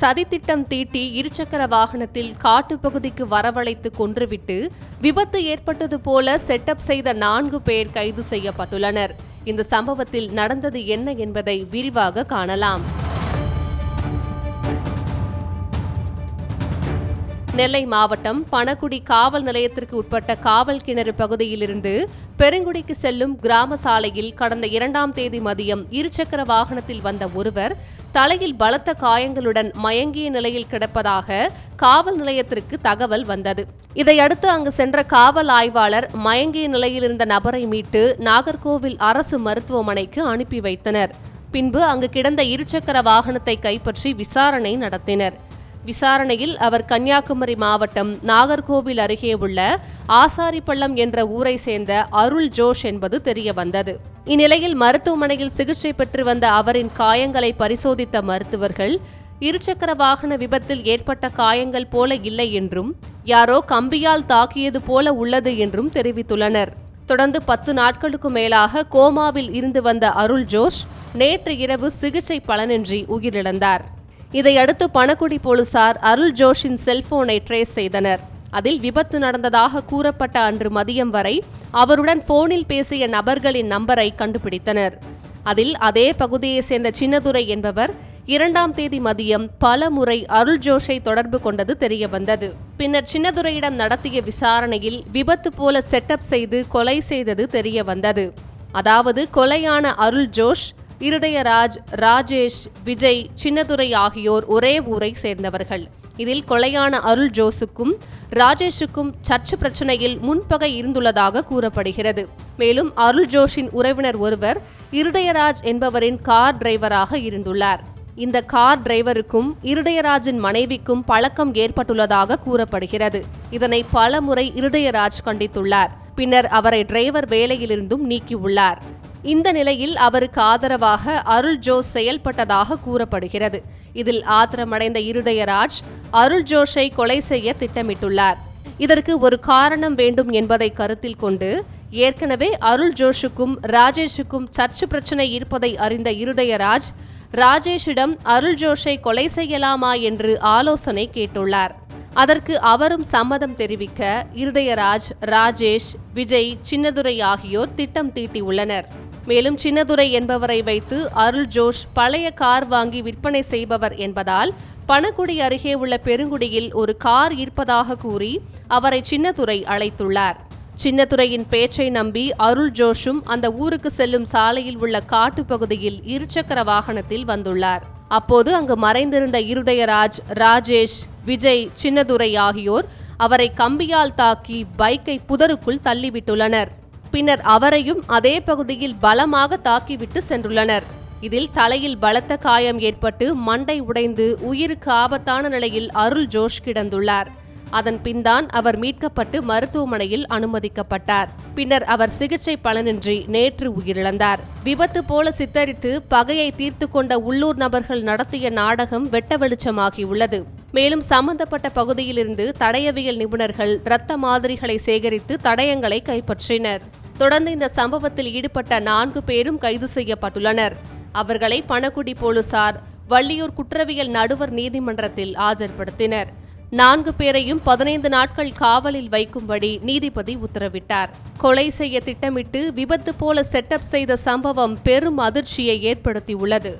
சதித்திட்டம் தீட்டி இருசக்கர வாகனத்தில் காட்டுப்பகுதிக்கு வரவழைத்து கொன்றுவிட்டு விபத்து ஏற்பட்டது போல செட்டப் செய்த நான்கு பேர் கைது செய்யப்பட்டுள்ளனர். இந்த சம்பவத்தில் நடந்தது என்ன என்பதை விரிவாக காணலாம். நெல்லை மாவட்டம் பணக்குடி காவல் நிலையத்திற்கு உட்பட்ட காவல் கிணறு பகுதியிலிருந்து பெருங்குடிக்கு செல்லும் கிராம சாலையில் கடந்த இரண்டாம் தேதி மதியம் இருசக்கர வாகனத்தில் வந்த ஒருவர் தலையில் பலத்த காயங்களுடன் மயங்கிய நிலையில் கிடப்பதாக காவல் நிலையத்திற்கு தகவல் வந்தது. இதையடுத்து அங்கு சென்ற காவல் ஆய்வாளர் மயங்கிய நிலையில் இருந்த நபரை மீட்டு நாகர்கோவில் அரசு மருத்துவமனைக்கு அனுப்பி வைத்தனர். பின்பு அங்கு கிடந்த இருசக்கர வாகனத்தை கைப்பற்றி விசாரணை நடத்தினர். விசாரணையில் அவர் கன்னியாகுமரி மாவட்டம் நாகர்கோவில் அருகே உள்ள ஆசாரிப்பள்ளம் என்ற ஊரை சேர்ந்த அருள் ஜோஷ் என்பது தெரியவந்தது. இந்நிலையில் மருத்துவமனையில் சிகிச்சை பெற்று வந்த அவரின் காயங்களை பரிசோதித்த மருத்துவர்கள் இருசக்கர வாகன விபத்தில் ஏற்பட்ட காயங்கள் போல இல்லை என்றும் யாரோ கம்பியால் தாக்கியது போல உள்ளது என்றும் தெரிவித்துள்ளனர். தொடர்ந்து பத்து நாட்களுக்கு மேலாக கோமாவில் இருந்து வந்த அருள் ஜோஷ் நேற்று இரவு சிகிச்சை பலனின்றி உயிரிழந்தார். இதையடுத்து பணக்குடி போலீசார் அருள் ஜோஷின் செல்போனை ட்ரேஸ் செய்தனர். அதில் விபத்து நடந்ததாக கூறப்பட்ட அன்று மதியம் வரை அவருடன் போனில் பேசிய நபர்களின் நம்பரை கண்டுபிடித்தனர். அதில் அதே பகுதியைச் சேர்ந்த சின்னதுரை என்பவர் இரண்டாம் தேதி மதியம் பல முறை அருள் ஜோஷை தொடர்பு கொண்டது தெரிய வந்தது பின்னர் சின்னதுரையிடம் நடத்திய விசாரணையில் விபத்து போல செட்டப் செய்து கொலை செய்தது தெரிய வந்தது அதாவது கொலையான அருள் ஜோஷ் இருதயராஜ் ராஜேஷ் விஜய் சின்னதுரை ஆகியோர் ஒரே ஊரை சேர்ந்தவர்கள். இதில் கொலையான அருள் ஜோஸுக்கும் ராஜேஷுக்கும் சர்ச்சு பிரச்சனையில் முன்பகை இருந்துள்ளதாக கூறப்படுகிறது. மேலும் அருள் ஜோஷின் உறவினர் ஒருவர் இருதயராஜ் என்பவரின் கார் டிரைவராக இருந்துள்ளார். இந்த கார் டிரைவருக்கும் இருதயராஜின் மனைவிக்கும் பழக்கம் ஏற்பட்டுள்ளதாக கூறப்படுகிறது. இதனை பல முறை இருதயராஜ் கண்டித்துள்ளார். பின்னர் அவரை டிரைவர் வேலையிலிருந்தும் நீக்கியுள்ளார். இந்த நிலையில் அவருக்கு ஆதரவாக அருள் ஜோஸ் செயல்பட்டதாக கூறப்படுகிறது. இதில் ஆத்திரமடைந்த இருதயராஜ் அருள் ஜோஷை கொலை செய்ய திட்டமிட்டுள்ளார். இதற்கு ஒரு காரணம் வேண்டும் என்பதை கருத்தில் கொண்டு ஏற்கனவே அருள் ஜோஷுக்கும் ராஜேஷுக்கும் சர்ச்சு பிரச்சனை இருப்பதை அறிந்த இருதயராஜ் ராஜேஷிடம் அருள் ஜோஷை கொலை செய்யலாமா? என்று ஆலோசனை கேட்டுள்ளார். அதற்கு அவரும் சம்மதம் தெரிவிக்க இருதயராஜ் ராஜேஷ் விஜய் சின்னதுரை ஆகியோர் திட்டம் தீட்டியுள்ளனர். மேலும் சின்னதுரை என்பவரை வைத்து அருள் ஜோஷ் பழைய கார் வாங்கி விற்பனை செய்பவர் என்பதால் பணக்குடி அருகே உள்ள பெருங்குடியில் ஒரு கார் இருப்பதாக கூறி அவரை சின்னதுரை அழைத்துள்ளார். சின்னதுரையின் பேச்சை நம்பி அருள் ஜோஷும் அந்த ஊருக்கு செல்லும் சாலையில் உள்ள காட்டு பகுதியில் இருசக்கர வாகனத்தில் வந்துள்ளார். அப்போது அங்கு மறைந்திருந்த இருதயராஜ் ராஜேஷ் விஜய் சின்னதுரை ஆகியோர் அவரை கம்பியால் தாக்கி பைக்கை புதருக்குள் தள்ளிவிட்டுள்ளனர். பின்னர் அவரையும் அதே பகுதியில் பலமாக தாக்கிவிட்டு சென்றுள்ளனர். இதில் தலையில் பலத்த காயம் ஏற்பட்டு மண்டை உடைந்து உயிருக்கு ஆபத்தான நிலையில் அருள் ஜோஷ் கிடந்துள்ளார். அதன் பின்தான் அவர் மீட்கப்பட்டு மருத்துவமனையில் அனுமதிக்கப்பட்டார். பின்னர் அவர் சிகிச்சை பலனின்றி நேற்று உயிரிழந்தார். விபத்து போல சித்தரித்து பகையை தீர்த்து கொண்ட உள்ளூர் நபர்கள் நடத்திய நாடகம் வெட்ட வெளிச்சமாகியுள்ளது. மேலும் சம்பந்தப்பட்ட பகுதியிலிருந்து தடயவியல் நிபுணர்கள் இரத்த மாதிரிகளை சேகரித்து தடயங்களை கைப்பற்றினர். தொடர்ந்து இந்த சம்பவத்தில் ஈடுபட்ட நான்கு பேரும் கைது செய்யப்பட்டுள்ளனர். அவர்களை பணக்குடி போலீசார் வள்ளியூர் குற்றவியல் நடுவர் நீதிமன்றத்தில் ஆஜர்படுத்தினர். நான்கு பேரையும் பதினைந்து நாட்கள் காவலில் வைக்கும்படி நீதிபதி உத்தரவிட்டார். கொலை செய்ய திட்டமிட்டு விபத்து போல செட்டப் செய்த சம்பவம் பெரும் அதிர்ச்சியை ஏற்படுத்தியுள்ளது.